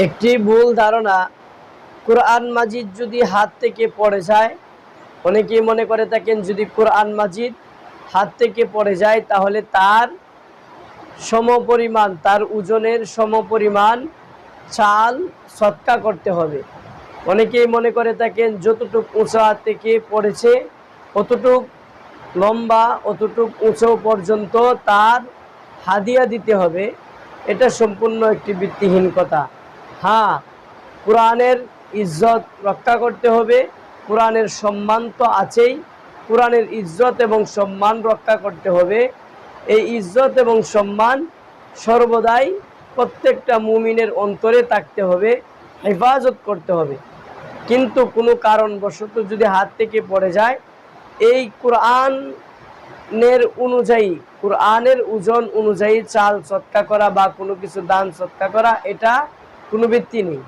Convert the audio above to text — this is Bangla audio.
একটি ভুল ধারণা কোরআন মাজিদ যদি হাত থেকে পড়ে যায়, অনেকেই মনে করে থাকেন যদি কোরআন মাজিদ হাত থেকে পড়ে যায়, তাহলে তার সমপরিমাণ, তার ওজনের সমপরিমাণ চাল সৎকা করতে হবে। অনেকেই মনে করে থাকেন যতটুক উঁচা থেকে পড়েছে, অতটুক লম্বা, অতটুক উঁচু পর্যন্ত তার হাদিয়া দিতে হবে। এটা সম্পূর্ণ একটি ভিত্তিহীন কথা। হ্যাঁ কোরআনের ইজ্জত রক্ষা করতে হবে, কোরআনের সম্মান তো আছেই, কোরআনের ইজ্জত এবং সম্মান রক্ষা করতে হবে। এই ইজ্জত এবং সম্মান সর্বদাই প্রত্যেকটা মুমিনের অন্তরে থাকতে হবে, হেফাজত করতে হবে। কিন্তু কোনো কারণবশত যদি হাত থেকে পড়ে যায়, এই কোরআনের অনুযায়ী, কোরআনের ওজন অনুযায়ী চাল সৎকা করা বা কোনো কিছু দান সৎকা করা, এটা কোনো ভিত্তি নেই।